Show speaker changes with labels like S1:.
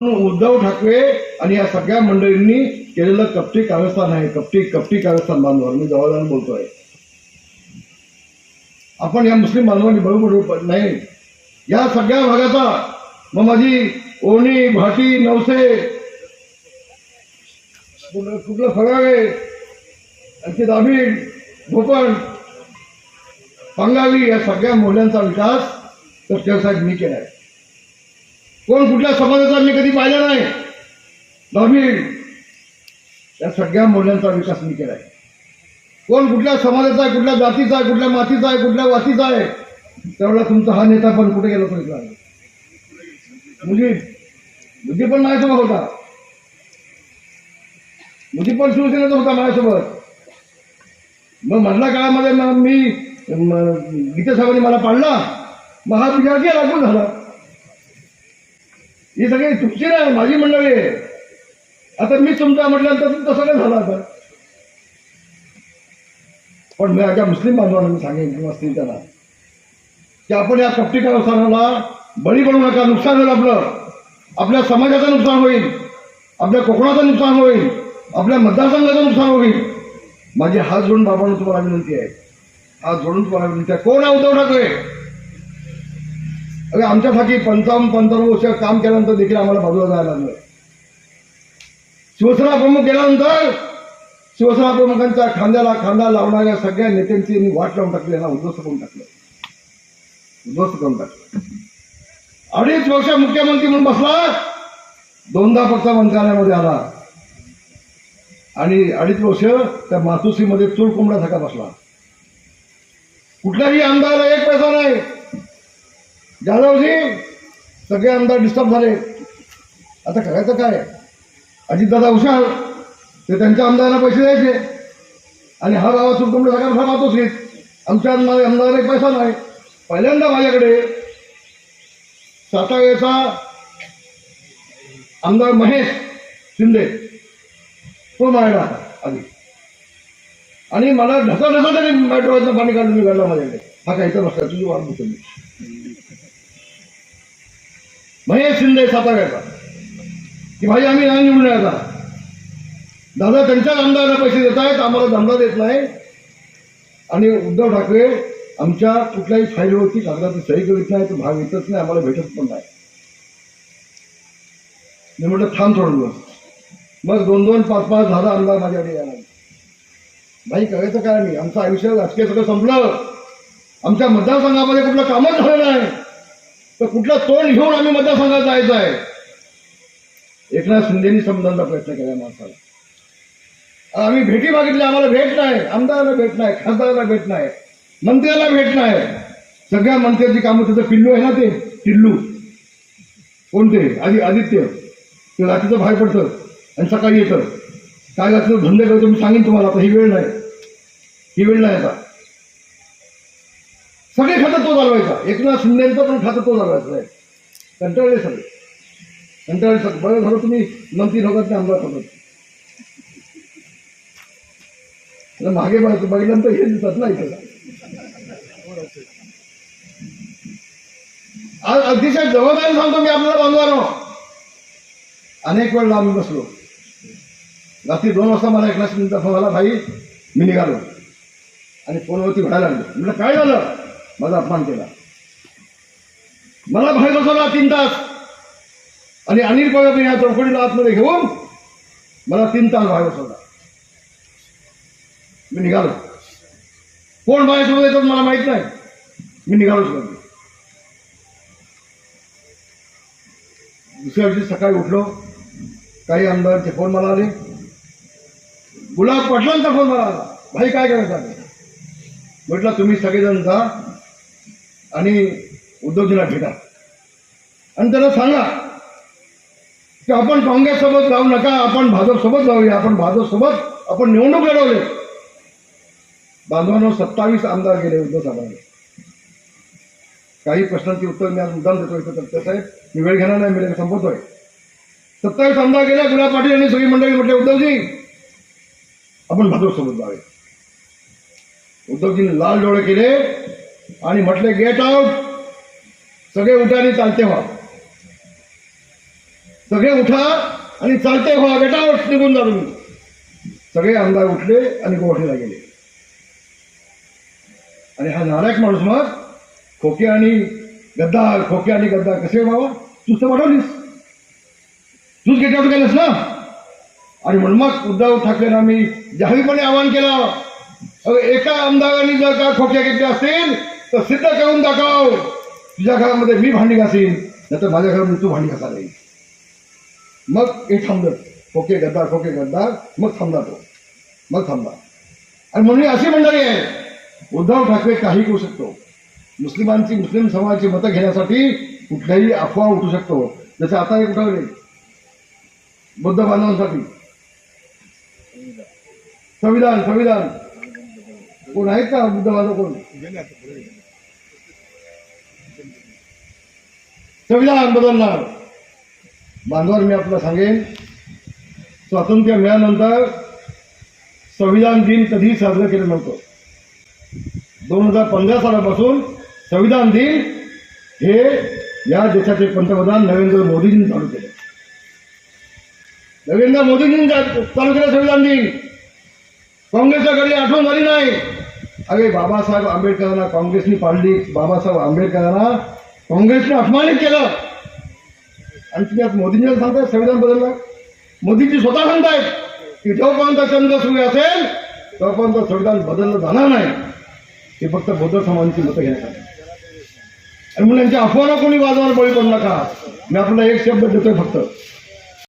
S1: उद्धव ठाकरे आणि या सगळ्या मंडळींनी केलेलं कपटी कारस्थान आहे. कपटी कपटी कारस्थान बांधवार मी जवळजवळ बोलतोय. आपण या मुस्लिम बांधवांनी बरोबर नाही या सगळ्या भागाचा मग माझी ओणी भाटी नवसे कुठलं कुठलं फळावे आणखी दाभीड भोपण पंगावी या सगळ्या मोहल्यांचा विकास तर साहेब मी केलाय. कोण कुठल्या समाजाचा मी कधी पाहिला नाही. दाभीड या सगळ्या मूल्यांचा विकास मी केलाय. कोण कुठल्या समाजाचा आहे कुठल्या जातीचा आहे कुठल्या मातीचा आहे कुठल्या वातीचा आहे त्यावेळेला तुमचा हा नेता पण कुठे गेला पाहिजे इथला मुली मुली पण माझ्यासोबत होता. मुली पण शिवसेनेचा होता माझ्यासोबत. मग मधल्या काळामध्ये मग मी गीतेसाहेबांनी मला पाडला. मग हा विचार केला लागून झाला. ही सगळी तुमची नाही माझी मंडळी आहे. आता मी तुमचा म्हटल्यानंतर तसं काय झालं आता? पण मी आता मुस्लिम बांधवांना मी सांगेन किंवा त्यांना की आपण या कपटी कारस्थानाला बळी पडू नका नुकसान होईल आपलं. आपल्या समाजाचं नुकसान होईल आपल्या कोकणाचं नुकसान होईल आपल्या मतदारसंघाचं नुकसान होईल. माझी हात जोडून बाबांना तुम्हाला विनंती आहे. हात जोडून तुम्हाला विनंती आहे. कोण आहे उद्धव ठाकरे? अरे आमच्यासाठी पंचावन्न पंचावन्न वर्ष काम केल्यानंतर देखील आम्हाला बाजूला जायला लागलं. शिवसेना प्रमुख गेल्यानंतर शिवसेना प्रमुखांच्या खांद्याला खांदा लावणाऱ्या सगळ्या नेत्यांची मी वाट लावून टाकली यांना उद्ध्वस्त करून टाकलं. उद्ध्वस्त करून टाकलं. अडीच वर्ष मुख्यमंत्री म्हणून बसला दोनदा फक्त मंत्रालयामध्ये आला. आणि अडीच वर्ष त्या मातुसीमध्ये चूर कोंबड्यासारखा बसला. कुठल्याही आमदार एक पैसा नाही. जाधवजी सगळे आमदार डिस्टर्ब झाले. आता करायचं काय? अजितदादा हुशार ते त्यांच्या आमदारांना पैसे द्यायचे. आणि हा गावात चुलकुंड सगळ्यांना राहतोच घेत आमच्या आमदार आमदार एक पैसा नाही. पहिल्यांदा माझ्याकडे सातव्याचा आमदार महेश शिंदे. तो मारला आधी. आणि मला ढसा ढसा तरी मेट्रोचं पाणी काढून निघाला माझ्याकडे. हा काय इथं तुझी वाट तुम्ही महेश शिंदे साताऱ्याचा की? भाई आम्ही नाही निवडून येणार. दादा त्यांच्याच आमदारांना पैसे देत आहेत आम्हाला धंदा देत नाही. आणि उद्धव ठाकरे आमच्या कुठल्याही फाईलवरती कागदाची सही करीत नाही तो भाग येतच नाही आम्हाला भेटत पण नाही. मी म्हटलं थांब थोडं दिवस. मग दोन दोन पाच पाच दहा आमदार माझ्याकडे यायला भाई करायचं काय? नाही आमचं आयुष्य राजकीय सगळं संपलं. आमच्या मतदारसंघामध्ये कुठलं कामच झालं नाही. तर कुठला तोंड घेऊन आम्ही मतदारसंघात जायचं आहे? एकनाथ शिंदेनी समजायचा प्रयत्न केला माणसाला. आम्ही भेटी मागितली आम्हाला भेट नाही आमदाराला भेट नाही खासदाराला भेट नाही मंत्र्याला भेट नाही. सगळ्या मंत्र्याची कामं त्याचं पिल्लू आहे ना ते? पिल्लू. कोणते? आधी आदित्य. ते रात्रीचं बाहेर पडतं आणि सकाळी येतं. काय रात्रीचं धंदे करतो मी सांगेन तुम्हाला आता ही वेळ नाही. ही वेळ नाही आता. खातं तो चालवायचा एकनाथ शिंदेचं पण खातं तो चालवायचं नाही कंटाळले सगळे. कंटाळले सगळे. बरं झालं तुम्ही मंत्री होतात ते आमदार होतात मागे बघ- बघितल्यानंतर हे दिसत नाही इथं आज अतिशय जबाबदारी सांगतो मी आपल्याला बांधवार अनेक वेळेला आम्ही बसलो. रात्री दोन वाजता मला एकनाथ शिंदेचा फोन आला भाई मी निघालो. आणि फोनवरती व्हायला लागलो. म्हटलं काय झालं? माझा अपमान केला. मला बाहेर बसवला तीन तास. आणि अनिल पवार या चौकडीला आतमध्ये घेऊन मला तीन तास बाहेर बसवला. मी निघालो. कोण माझ्यासोबत येतात मला माहीत नाही. मी निघालोच नाही दुसऱ्या दिवशी सकाळी उठलो. काही आमदारांचे फोन मला आले. गुलाब पाटलांचा फोन मला आला. भाई काय करायचं? म्हटलं तुम्ही सगळेजण जा. आणि उद्धवजीला भेटा. आणि त्याला सांगा की आपण काँग्रेससोबत जाऊ नका आपण भाजपसोबत जाऊया आपण भाजपसोबत आपण निवडणूक लढवले. बांधवांवर सत्तावीस आमदार गेले उद्धव साहेबांनी काही प्रश्नांची उत्तर मी आज मुद्दाम देतोय तर मी वेळ घेणार नाही मी संपवतोय. सत्तावीस आमदार गेल्या गुलाब पाटील यांनी सगळी मंडळी म्हटले उद्धवजी आपण भाजपसोबत जाऊया. उद्धवजींनी लाल डोळे केले आणि म्हटले गेट आउट सगळे उठाने चालते व्हा. सगळे उठा आणि चालते व्हा. बेटावर निघून जा तुम्ही. सगळे आमदार उठले आणि गुवाहाटीला गेले. आणि हा नारायक माणूस मग. खोके आणि गद्दार खोके आणि गद्दार कसे बाबा? तूच तर वाढवलीस. तूच गेट आउट केलंस ना? आणि म्हणून मग उद्धव ठाकरेंना मी जाहीरपणे आवाहन केलं. अगं एका आमदारांनी जर का खोक्या घेतल्या असतील तर सिद्ध करून दाखव. तुझ्या घरामध्ये मी भांडी घासीन नंतर माझ्या घरामध्ये तू भांडी घासा नाही मग हे थांबलं खोके गद्दार खोके गद्दार. मग थांबला तो. मग थांबला आणि म्हणून अशी मंडळी आहे. उद्धव ठाकरे काही करू शकतो. मुस्लिमांची मुस्लिम समाजाची मतं घेण्यासाठी कुठल्याही अफवा उठू शकतो. जसं आता हे उठवले बुद्ध बांधवांसाठी. संविधान संविधान. कोण आहेत का बुद्ध बांधव कोण? संविधान बदलणार बांधवार मी आपल्याला सांगेन स्वातंत्र्य मिळाल्यानंतर संविधान दिन कधीही साजरं केलं नव्हतं. दोन हजार पंधरा सालापासून संविधान दिन हे या देशाचे पंतप्रधान नरेंद्र मोदींनी चालू केले. नरेंद्र मोदींनी चालू केलं संविधान दिन. काँग्रेसच्या घरी आठवण झाली नाही. अरे बाबासाहेब आंबेडकरांना काँग्रेसने पाडली बाबासाहेब आंबेडकरांना काँग्रेसने अपमानित केलं. आणि तुम्ही आज मोदींनी सांगताय संविधान बदललं. मोदीजी स्वतः सांगतायत की जोपर्यंत चंद्र सुरू असेल तोपर्यंत संविधान बदललं जाणार नाही. हे फक्त बौद्ध समाजांची मतं घेण्यासाठी. आणि म्हणून यांच्या अफवाला कोणी वाजवायला बळी पडू नका. मी आपल्याला एक शब्द देतोय फक्त.